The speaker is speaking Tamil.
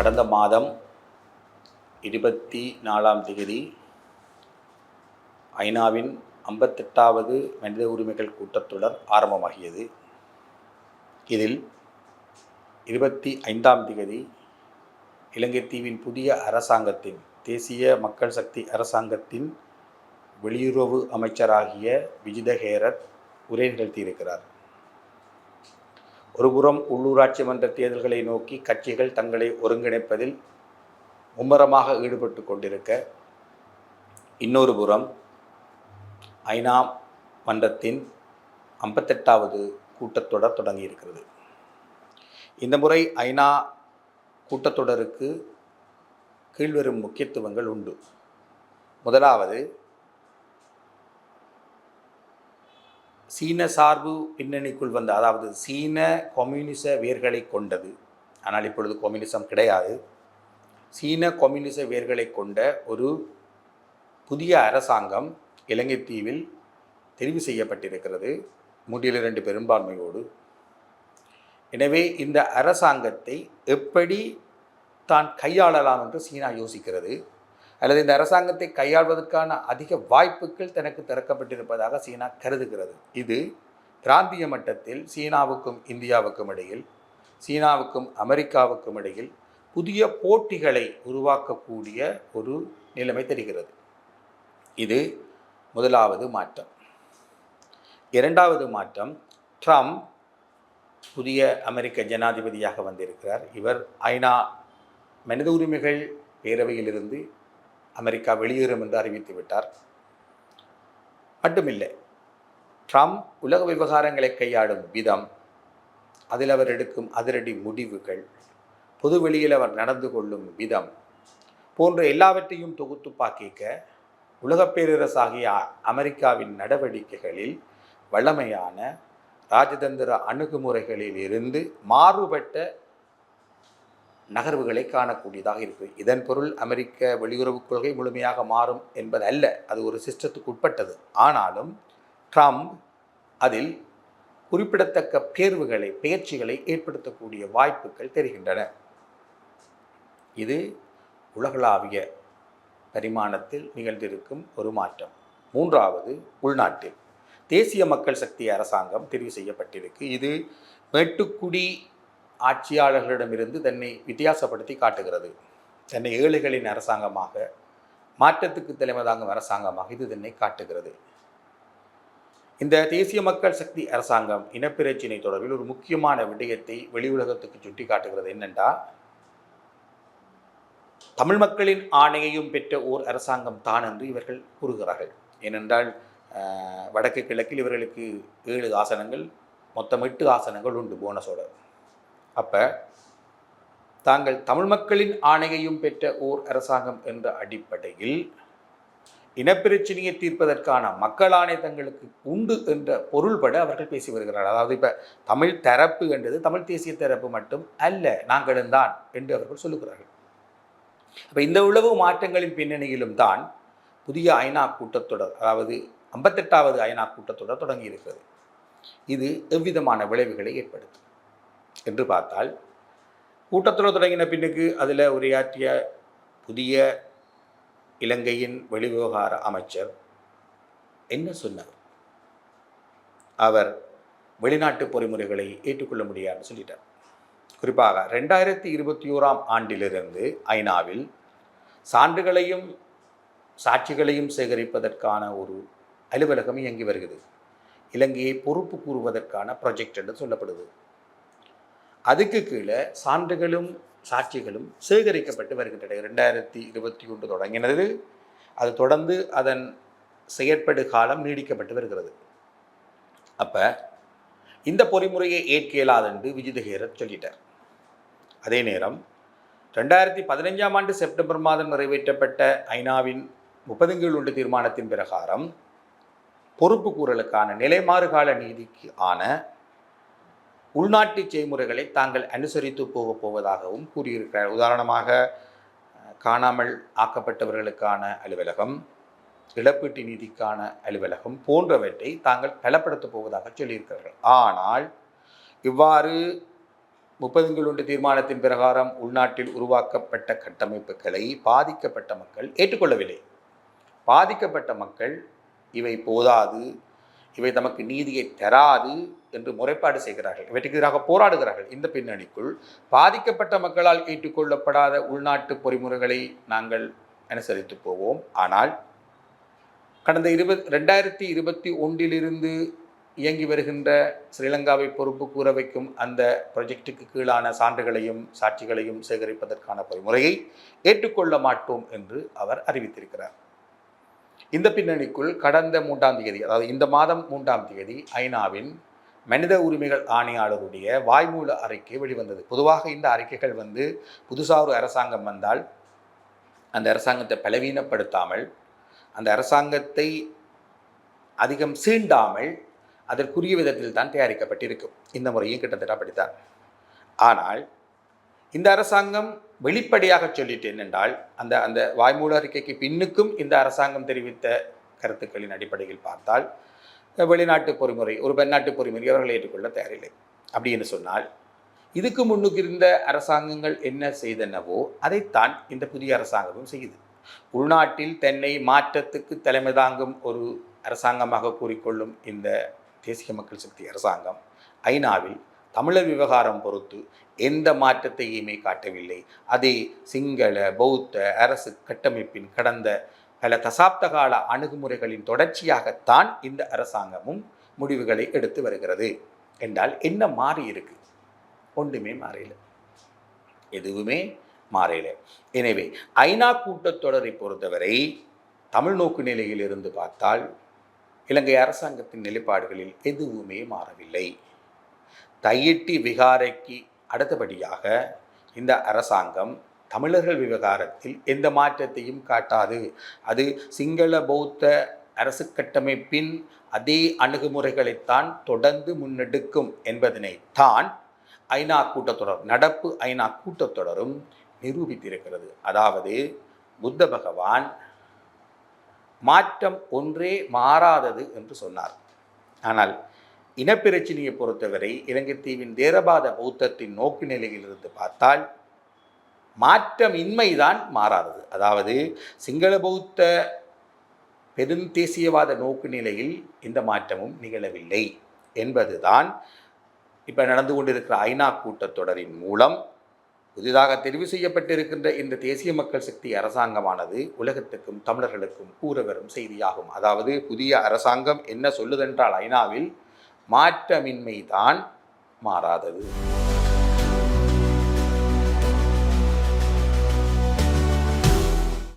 கடந்த மாதம் இருபத்தி நாலாம் தேதி ஐநாவின் ஐம்பத்தெட்டாவது மனித உரிமைகள் கூட்டத்தொடர் ஆரம்பமாகியது. இதில் இருபத்தி ஐந்தாம் தேதி இலங்கை தீவின் புதிய அரசாங்கத்தின் தேசிய மக்கள் சக்தி அரசாங்கத்தின் வெளியுறவு அமைச்சராகிய விஜித ஹேரத் உரை நிகழ்த்தியிருக்கிறார் ஒருபுறம் உள்ளூராட்சி மன்ற தேர்தல்களை நோக்கி கட்சிகள் தங்களை ஒருங்கிணைப்பதில் மும்முரமாக ஈடுபட்டு கொண்டிருக்க இன்னொரு புறம் ஐநா மன்றத்தின் ஐம்பத்தெட்டாவது கூட்டத்தொடர் தொடங்கியிருக்கிறது. இந்த முறை ஐநா கூட்டத்தொடருக்கு கீழ்வரும் முக்கியத்துவங்கள் உண்டு. முதலாவது சீன சார்பு பின்னணிக்குள் வந்த அதாவது சீன கம்யூனிச வேர்களை கொண்டது. ஆனால் இப்பொழுது கம்யூனிசம் கிடையாது. சீன கம்யூனிச வேர்களை கொண்ட ஒரு புதிய அரசாங்கம் இலங்கை தீவில் தெரிவு செய்யப்பட்டிருக்கிறது. மூன்றில் ரெண்டு பெரும்பான்மையோடு. எனவே இந்த அரசாங்கத்தை எப்படி தான் கையாளலாம் என்று சீனா யோசிக்கிறது. அல்லது இந்த அரசாங்கத்தை கையாள்வதற்கான அதிக வாய்ப்புகள் தனக்கு திறக்கப்பட்டிருப்பதாக சீனா கருதுகிறது. இது பிராந்திய மட்டத்தில் சீனாவுக்கும் இந்தியாவுக்கும் இடையில் சீனாவுக்கும் அமெரிக்காவுக்கும் இடையில் புதிய போட்டிகளை உருவாக்கக்கூடிய ஒரு நிலைமை தெரிகிறது. இது முதலாவது மாற்றம். இரண்டாவது மாற்றம் ட்ரம்ப் புதிய அமெரிக்க ஜனாதிபதியாக வந்திருக்கிறார். இவர் ஐநா மனித உரிமைகள் பேரவையிலிருந்து அமெரிக்கா வெளியேறும் என்று அறிவித்து விட்டார். மட்டுமில்லை ட்ரம்ப் உலக விவகாரங்களை கையாளும் விதம் அதில் அவர் எடுக்கும் அதிரடி முடிவுகள் பொதுவெளியில் அவர் நடந்து கொள்ளும் விதம் போன்ற எல்லாவற்றையும் தொகுத்து பார்க்க உலகப் பேரரசாகிய அமெரிக்காவின் நடவடிக்கைகளில் வல்லமையான ராஜதந்திர அணுகுமுறைகளில் இருந்து மாறுபட்ட நகர்வுகளை காணக்கூடியதாக இருக்குது இதன் பொருள் அமெரிக்க வெளியுறவுக் கொள்கை முழுமையாக மாறும் என்பது அல்ல அது ஒரு சிஸ்டத்துக்கு உட்பட்டது. ஆனாலும் ட்ரம்ப் அதில் குறிப்பிடத்தக்க பேர்வுகளை பெயர்ச்சிகளை ஏற்படுத்தக்கூடிய வாய்ப்புகள் தெரிகின்றன. இது உலகளாவிய பரிமாணத்தில் நிகழ்ந்திருக்கும் ஒரு மாற்றம். மூன்றாவது உள்நாட்டில். தேசிய மக்கள் சக்தி அரசாங்கம் தெரிவு செய்யப்பட்டிருக்கு. இது மேட்டுக்குடி ஆட்சியாளர்களிடமிருந்து தன்னை வித்தியாசப்படுத்தி காட்டுகிறது. தன்னை ஏழைகளின் அரசாங்கமாக மாற்றத்துக்கு தலைமை தாங்கும் அரசாங்கமாக இது தன்னை காட்டுகிறது. இந்த தேசிய மக்கள் சக்தி அரசாங்கம் இனப்பிரச்சினை தொடர்பில் ஒரு முக்கியமான விடயத்தை வெளி உலகத்துக்கு சுட்டி காட்டுகிறது. என்னென்றா தமிழ் மக்களின் ஆணையையும் பெற்ற ஓர் அரசாங்கம் தான் என்று இவர்கள் கூறுகிறார்கள். ஏனென்றால் வடக்கு கிழக்கில் இவர்களுக்கு ஏழு ஆசனங்கள் மொத்தம் எட்டு ஆசனங்கள் உண்டு போனஸோட. அப்போ தாங்கள் தமிழ் மக்களின் ஆணையையும் பெற்ற ஓர் அரசாங்கம் என்ற அடிப்படையில் இனப்பிரச்சனையை தீர்ப்பதற்கான மக்கள் ஆணை தங்களுக்கு உண்டு என்ற பொருள்பட அவர்கள் பேசி வருகிறார்கள். அதாவது இப்போ தமிழ் தரப்பு என்றது தமிழ் தேசிய தரப்பு மட்டும் அல்ல நாங்களும் தான் என்று அவர்கள் சொல்லுகிறார்கள். அப்போ இந்த உளவு மாற்றங்களின் பின்னணியிலும் தான் புதிய ஐநா கூட்டத்தொடர் அதாவது ஐம்பத்தெட்டாவது ஐநா கூட்டத்தொடர் தொடங்கி இருக்கிறது இது எவ்விதமான விளைவுகளை ஏற்படுத்தும்? என்று பார்த்தால் கூட்டத்தொடர் தொடங்கின பின்னுக்கு அதில் உரையாற்றிய புதிய இலங்கையின் வெளிவிவகார அமைச்சர் என்ன சொன்னார்? அவர் வெளிநாட்டு பொறிமுறைகளை ஏற்றுக்கொள்ள முடியாதுன்னு சொல்லிட்டார். குறிப்பாக ரெண்டாயிரத்தி இருபத்தி ஓராம் ஆண்டிலிருந்து ஐநாவில் சான்றுகளையும் சாட்சிகளையும் சேகரிப்பதற்கான ஒரு அலுவலகம் இயங்கி வருகிறது. இலங்கையை பொறுப்பு கூறுவதற்கான ப்ராஜெக்ட் என்று சொல்லப்படுது. அதுக்கு கீழே சான்றுகளும் சாட்சிகளும் சேகரிக்கப்பட்டு வருகின்றன. ரெண்டாயிரத்தி இருபத்தி ஒன்று தொடங்கினது. அது தொடர்ந்து அதன் செயற்படு காலம் நீடிக்கப்பட்டு வருகிறது. அப்போ இந்த பொறிமுறையை ஏற்க இயலாதென்று விஜிதஹேரத் சொல்லிட்டார். அதே நேரம் ரெண்டாயிரத்தி பதினைஞ்சாம் ஆண்டு செப்டம்பர் மாதம் நிறைவேற்றப்பட்ட ஐநாவின் முப்பதுங்கீழ் ஒன்று தீர்மானத்தின் பிரகாரம் பொறுப்பு கூறலுக்கான நிலைமாறுகால நீதிக்கு ஆன உள்நாட்டு செய்முறைகளை தாங்கள் அனுசரித்து போகப் போவதாகவும் கூறியிருக்கிறார். உதாரணமாக காணாமல் ஆக்கப்பட்டவர்களுக்கான அலுவலகம் இழப்பீட்டு நிதிக்கான அலுவலகம் போன்றவற்றை தாங்கள் பலப்படுத்தப் போவதாக சொல்லியிருக்கிறார்கள். ஆனால் இவ்வாறு முப்பதுங்கள் ஒன்று தீர்மானத்தின் பிரகாரம் உள்நாட்டில் உருவாக்கப்பட்ட கட்டமைப்புகளை பாதிக்கப்பட்ட மக்கள் ஏற்றுக்கொள்ளவில்லை. பாதிக்கப்பட்ட மக்கள் இவை போதாது. இவை நமக்கு நீதியை தராது என்று முறைப்பாடு செய்கிறார்கள். இவற்றுக்கு எதிராக போராடுகிறார்கள். இந்த பின்னணிக்குள் பாதிக்கப்பட்ட மக்களால் ஏற்றுக்கொள்ளப்படாத உள்நாட்டு பொறிமுறைகளை நாங்கள் அனுசரித்து போவோம். ஆனால் கடந்த இருபத் ரெண்டாயிரத்தி இருபத்தி ஒன்றிலிருந்து இயங்கி வருகின்ற ஸ்ரீலங்காவை பொறுப்பு கூற வைக்கும் அந்த ப்ரொஜெக்டுக்கு கீழான சான்றுகளையும் சாட்சிகளையும் சேகரிப்பதற்கான பொறிமுறையை ஏற்றுக்கொள்ள மாட்டோம் என்று அவர் அறிவித்திருக்கிறார். இந்த பின்னணிக்குள் கடந்த மூன்றாம் தேதி அதாவது இந்த மாதம் மூன்றாம் தேதி ஐநாவின் மனித உரிமைகள் ஆணையாளருடைய வாய்மூல அறிக்கை வெளிவந்தது. பொதுவாக இந்த அறிக்கைகள் வந்து புதுசாக ஒரு அரசாங்கம் வந்தால் அந்த அரசாங்கத்தை பலவீனப்படுத்தாமல் அந்த அரசாங்கத்தை அதிகம் சீண்டாமல் அதற்குரிய விதத்தில் தான் தயாரிக்கப்பட்டிருக்கும். இந்த முறையும் கிட்டத்தட்ட அப்படித்தான். ஆனால் இந்த அரசாங்கம் வெளிப்படையாக சொல்லிட்டு என்னென்றால் அந்த அந்த வாய்மூல அறிக்கைக்கு பின்னுக்கும் இந்த அரசாங்கம் தெரிவித்த கருத்துக்களின் அடிப்படையில் பார்த்தால் வெளிநாட்டு பொறிமுறை ஒரு பெண்ணாட்டு பொறிமுறை அவர்கள் ஏற்றுக்கொள்ள தயாரில்லை. அப்படின்னு சொன்னால் இதுக்கு முன்னுக்கு இருந்த அரசாங்கங்கள் என்ன செய்தனவோ அதைத்தான் இந்த புதிய அரசாங்கமும் செய்யுது. உள்நாட்டில் தன்னை மாற்றத்துக்கு தலைமை தாங்கும் ஒரு அரசாங்கமாக கூறிக்கொள்ளும் இந்த தேசிய மக்கள் சக்தி அரசாங்கம் ஐநாவில் தமிழர் விவகாரம் பொறுத்து எந்த மாற்றத்தையுமே காட்டவில்லை. அதே சிங்கள பௌத்த அரசு கட்டமைப்பின் கடந்த பல தசாப்த கால அணுகுமுறைகளின் தொடர்ச்சியாகத்தான் இந்த அரசாங்கமும் முடிவுகளை எடுத்து வருகிறது. என்றால் என்ன மாறி இருக்கு? ஒன்றுமே மாறல எதுவுமே மாறல எனவே ஐநா கூட்டத்தொடரை பொறுத்தவரை தமிழ் நோக்கு நிலையில் இருந்து பார்த்தால் இலங்கை அரசாங்கத்தின் நிலைப்பாடுகளில் எதுவுமே மாறவில்லை. தையிட்டி விகாரைக்கு அடுத்தபடியாக இந்த அரசாங்கம் தமிழர்கள் விவகாரத்தில் எந்த மாற்றத்தையும் காட்டாது. அது சிங்கள பௌத்த அரசு கட்டமைப்பின் அதே அணுகுமுறைகளைத்தான் தொடர்ந்து முன்னெடுக்கும் என்பதனை தான் ஐநா கூட்டத்தொடர் நடப்பு ஐநா கூட்டத்தொடரும் நிரூபித்திருக்கிறது. அதாவது புத்த பகவான் மாற்றம் ஒன்றே மாறாதது என்று சொன்னார். ஆனால் இனப்பிரச்சினையை பொறுத்தவரை இலங்கை தீவின் தேரபாத பௌத்தத்தின் நோக்கு நிலையிலிருந்து பார்த்தால் மாற்றமின்மைதான் மாறாதது. அதாவது சிங்கள பௌத்த பெருந்தேசியவாத நோக்கு நிலையில் இந்த மாற்றமும் நிகழவில்லை என்பதுதான் இப்போ நடந்து கொண்டிருக்கிற ஐநா கூட்டத்தொடரின் மூலம் புதிதாக தெரிவு செய்யப்பட்டிருக்கின்ற இந்த தேசிய மக்கள் சக்தி அரசாங்கமானது உலகத்துக்கும் தமிழர்களுக்கும் கூற வரும் செய்தியாகும். அதாவது புதிய அரசாங்கம் என்ன சொல்லுதென்றால் ஐநாவில் மாற்றமின்மை தான் மாறாதது.